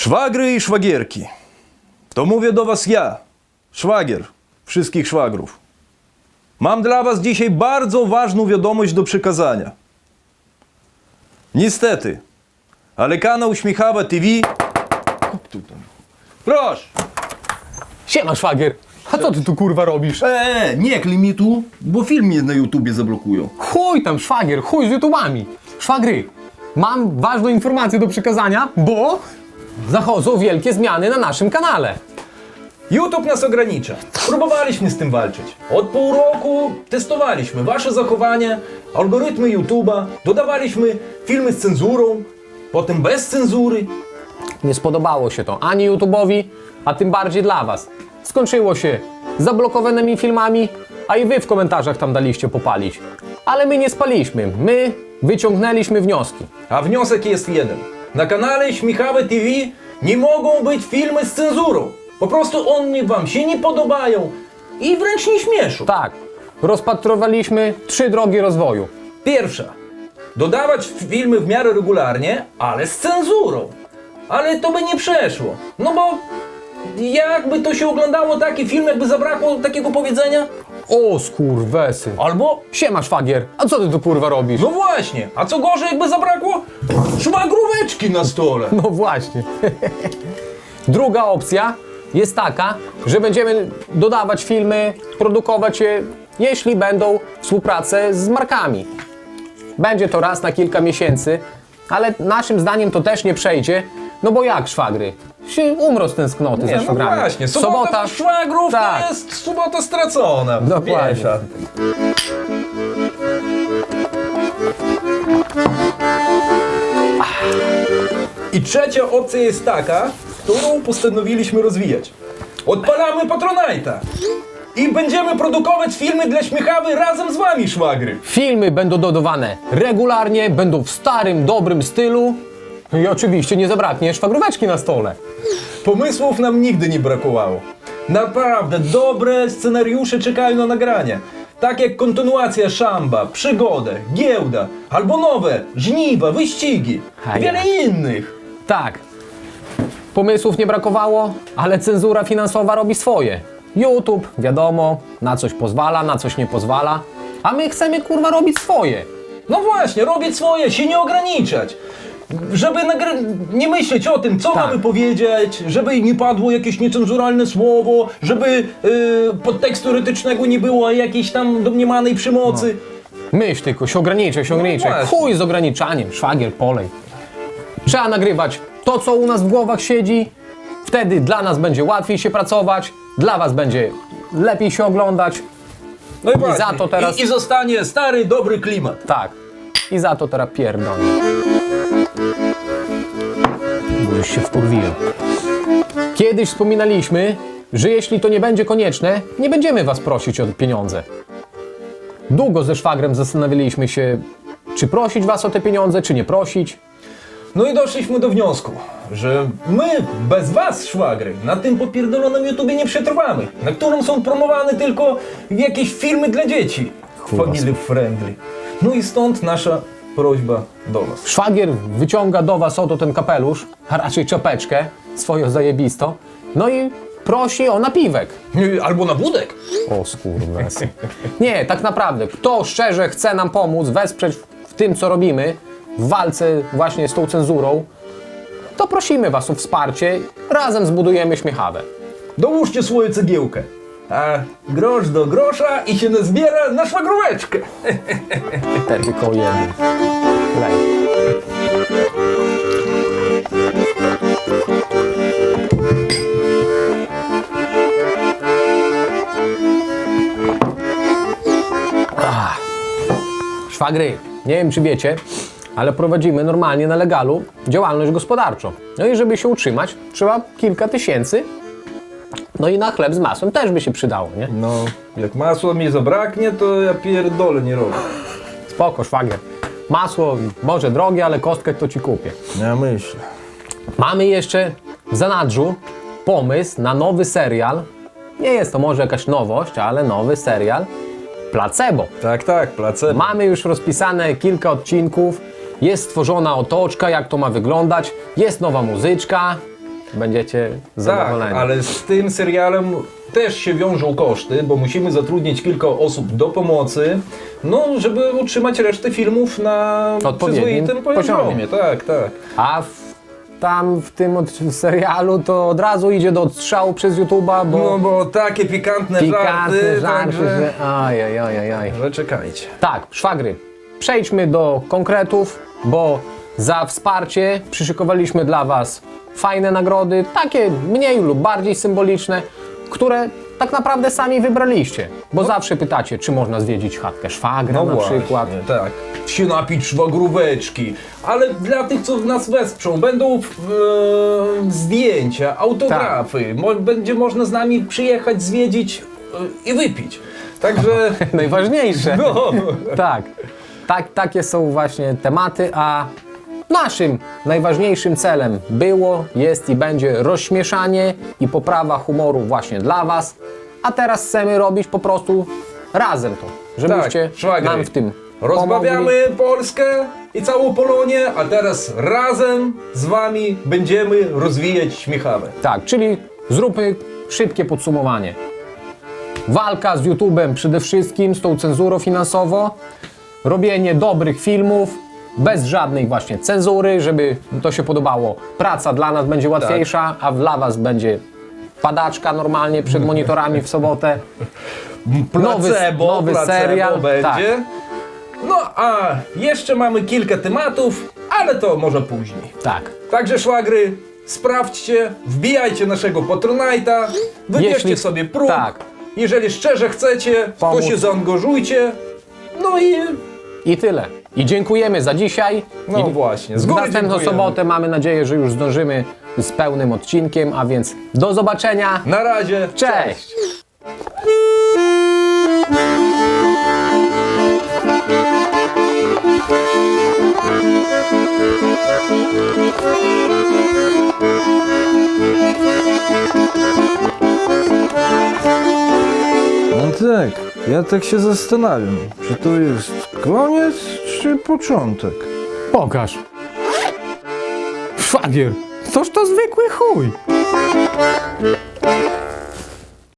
Szwagry i szwagierki. To mówię do was ja, szwagier wszystkich szwagrów. Mam dla was dzisiaj bardzo ważną wiadomość do przekazania. Niestety, ale kanał Śmiechawa TV... Proszę! Siema, szwagier. A co ty tu kurwa robisz? Eee, nie klej mi tu, bo film mnie na YouTubie zablokują. Chuj tam, szwagier, chuj z YouTubami. Szwagry, mam ważną informację do przekazania, bo zachodzą wielkie zmiany na naszym kanale. YouTube nas ogranicza. Próbowaliśmy z tym walczyć. Od pół roku testowaliśmy wasze zachowanie, algorytmy YouTube'a, dodawaliśmy filmy z cenzurą, potem bez cenzury. Nie spodobało się to ani YouTube'owi, a tym bardziej dla was. Skończyło się zablokowanymi filmami, a i wy w komentarzach tam daliście popalić. Ale my nie spaliśmy, my wyciągnęliśmy wnioski. A wniosek jest jeden. Na kanale Śmichawe TV nie mogą być filmy z cenzurą. Po prostu one wam się nie podobają i wręcz nie śmieszą. Tak, rozpatrowaliśmy trzy drogi rozwoju. Pierwsza. Dodawać filmy w miarę regularnie, ale z cenzurą. Ale to by nie przeszło. No bo jakby to się oglądało taki film, jakby zabrakło takiego powiedzenia? O skurwesy. Albo Siema szwagier, a co ty tu kurwa robisz? no właśnie, a co gorzej jakby zabrakło? Szmagróweczki na stole. No właśnie. Druga opcja jest taka, że będziemy dodawać filmy, produkować je, jeśli będą współprace z markami. Będzie to raz na kilka miesięcy, ale naszym zdaniem to też nie przejdzie, no bo jak szwagry? Się umrą z tęsknoty Nie, ze no szwagrami. właśnie, sobota, szwagrów tak. to jest sobota stracona. Dokładnie. Wiesz, a- I trzecia opcja jest taka, którą postanowiliśmy rozwijać. Odpalamy Patronite'a i będziemy produkować filmy dla Śmiechawy razem z wami, szwagry. Filmy będą dodawane regularnie, będą w starym, dobrym stylu. I oczywiście nie zabraknie szwagróweczki na stole. Pomysłów nam nigdy nie brakowało. Naprawdę dobre scenariusze czekają na nagranie. Tak jak kontynuacja Szamba, Przygodę, Giełda, albo nowe, Żniwa, Wyścigi A i wiele innych. Tak. Pomysłów nie brakowało, ale cenzura finansowa robi swoje. YouTube, wiadomo, na coś pozwala, na coś nie pozwala. A my chcemy kurwa robić swoje. No właśnie, robić swoje, się nie ograniczać. Żeby nie myśleć o tym, co Tak. mamy powiedzieć, żeby nie padło jakieś niecenzuralne słowo, żeby yy, podtekstu erotycznego nie było jakiejś tam domniemanej przemocy. Myśl tylko, się ograniczaj, się ograniczaj. właśnie. Chuj z ograniczaniem, szwagier, polej. Trzeba nagrywać to, co u nas w głowach siedzi. Wtedy dla nas będzie łatwiej się pracować, dla was będzie lepiej się oglądać. No i, I za to teraz- I, I zostanie stary, dobry klimat. Tak. I za to teraz pierdolę. Już się wkurwiłem. Kiedyś wspominaliśmy, że jeśli to nie będzie konieczne, nie będziemy was prosić o pieniądze. Długo ze szwagrem zastanawialiśmy się, czy prosić was o te pieniądze, czy nie prosić. No i doszliśmy do wniosku, że my bez was, szwagry, na tym popierdolonym YouTubie nie przetrwamy, na którym są promowane tylko jakieś filmy dla dzieci. Family friendly. No i stąd nasza prośba do was. Szwagier wyciąga do was oto ten kapelusz, a raczej czapeczkę, swoją zajebisto, no i prosi o napiwek. Albo na budek. O skurwesy. Nie, tak naprawdę, kto szczerze chce nam pomóc, wesprzeć w tym, co robimy, w walce właśnie z tą cenzurą, to prosimy Was o wsparcie. Razem zbudujemy śmiechawę. Dołóżcie swoją cegiełkę. A grosz do grosza i się nazbiera na szwagróweczkę. Te tylko jeden. Lej. Ah. Szwagry, nie wiem czy wiecie, ale prowadzimy normalnie na legalu działalność gospodarczą. No i żeby się utrzymać, trzeba kilka tysięcy. No i na chleb z masłem też by się przydało, nie? No, jak masła mi zabraknie, to ja pierdolę nie robię. Spoko, szwagier. Masło może drogie, ale kostkę to ci kupię. Ja myślę. Mamy jeszcze w zanadrzu pomysł na nowy serial. Nie jest to może jakaś nowość, ale nowy serial Placebo. Tak, tak, placebo. Mamy już rozpisane kilka odcinków, jest stworzona otoczka, jak to ma wyglądać, jest nowa muzyczka, będziecie Tak, zadowoleni. ale z tym serialem też się wiążą koszty, bo musimy zatrudnić kilka osób do pomocy, no, żeby utrzymać resztę filmów na Odpowiednim przyzwoitym poziomie. poziomie. Tak, tak. A w, tam w tym od, w serialu to od razu idzie do odstrzału przez YouTube'a, bo No bo takie pikantne, pikantne żarty, także... że... Aj, aj, aj, aj, aj. Ale czekajcie. Tak, szwagry, przejdźmy do konkretów, bo za wsparcie przyszykowaliśmy dla Was fajne nagrody, takie mniej lub bardziej symboliczne, które tak naprawdę sami wybraliście. Bo zawsze pytacie, czy można zwiedzić chatkę szwagra No na przykład. tak. Się napić szwagróweczki. Ale dla tych, co nas wesprą, będą e, zdjęcia, autografy. Mo, będzie można z nami przyjechać, zwiedzić e, i wypić. Także... Najważniejsze. No. Tak. tak, takie są właśnie tematy, a naszym najważniejszym celem było, jest i będzie rozśmieszanie i poprawa humoru właśnie dla Was, a teraz chcemy robić po prostu razem to, żebyście Tak, nam w tym Rozbawiamy Polskę i całą Polonię, a teraz razem z wami będziemy rozwijać śmiechawę. Tak, czyli zróbmy szybkie podsumowanie. Walka z YouTube'em przede wszystkim, z tą cenzurą finansową, robienie dobrych filmów, bez żadnej właśnie cenzury, żeby to się podobało. Praca dla nas będzie łatwiejsza, a dla Was będzie padaczka normalnie przed monitorami w sobotę. Nowy- Placebo, nowy placebo serial, będzie. tak. No a jeszcze mamy kilka tematów, ale to może później. Tak. Także szwagry, sprawdźcie, wbijajcie naszego Patronite'a, wybierzcie Jeśli- sobie próg. tak. Jeżeli szczerze chcecie, Pomóc. to się zaangażujcie. No i I tyle. I dziękujemy za dzisiaj. No I właśnie, z góry następną dziękujemy. sobotę mamy nadzieję, że już zdążymy z pełnym odcinkiem, a więc do zobaczenia. na razie. Cześć. No tak, ja tak się zastanawiam, czy to jest koniec, czy początek? Pokaż. Szwagier, toż to zwykły chuj.